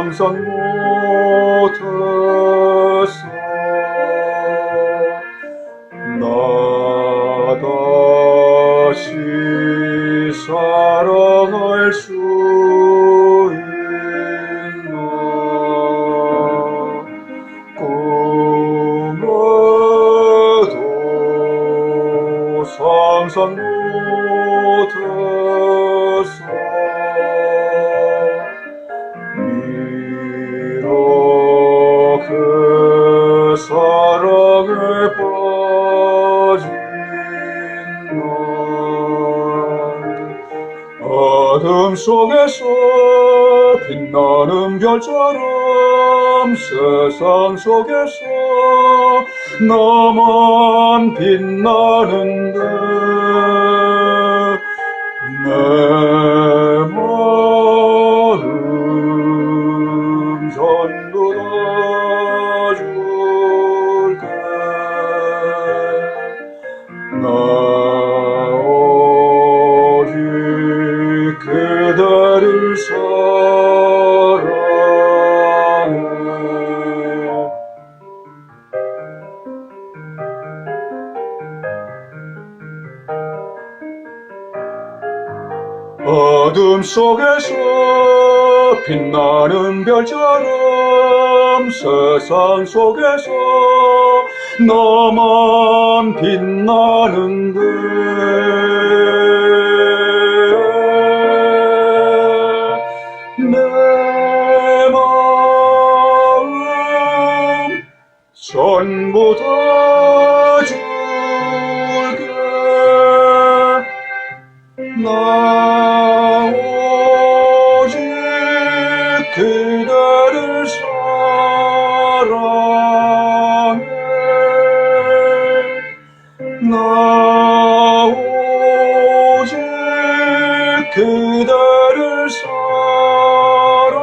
상상 못했어 나 다시 사랑할 수 있나? 꿈에도 상상 날 어둠 속에서 빛나는 별처럼 세상 속에서 나만 빛나는데 그대를 사랑해. 어둠 속에서 빛나는 별처럼 세상 속에서 너만 빛나는데 전부 다 줄게 나 오직 그대를 사랑해. 나 오직 그대를 사랑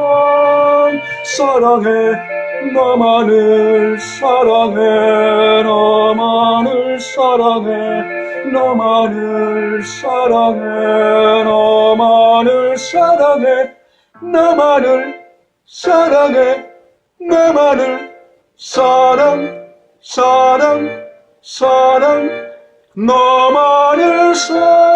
사랑해 나만을 사랑해 나만을 사랑해 나만을 사랑해 나만을 사랑해 나만을 사랑해 나만을 사랑 사랑 사랑 나만을 사랑해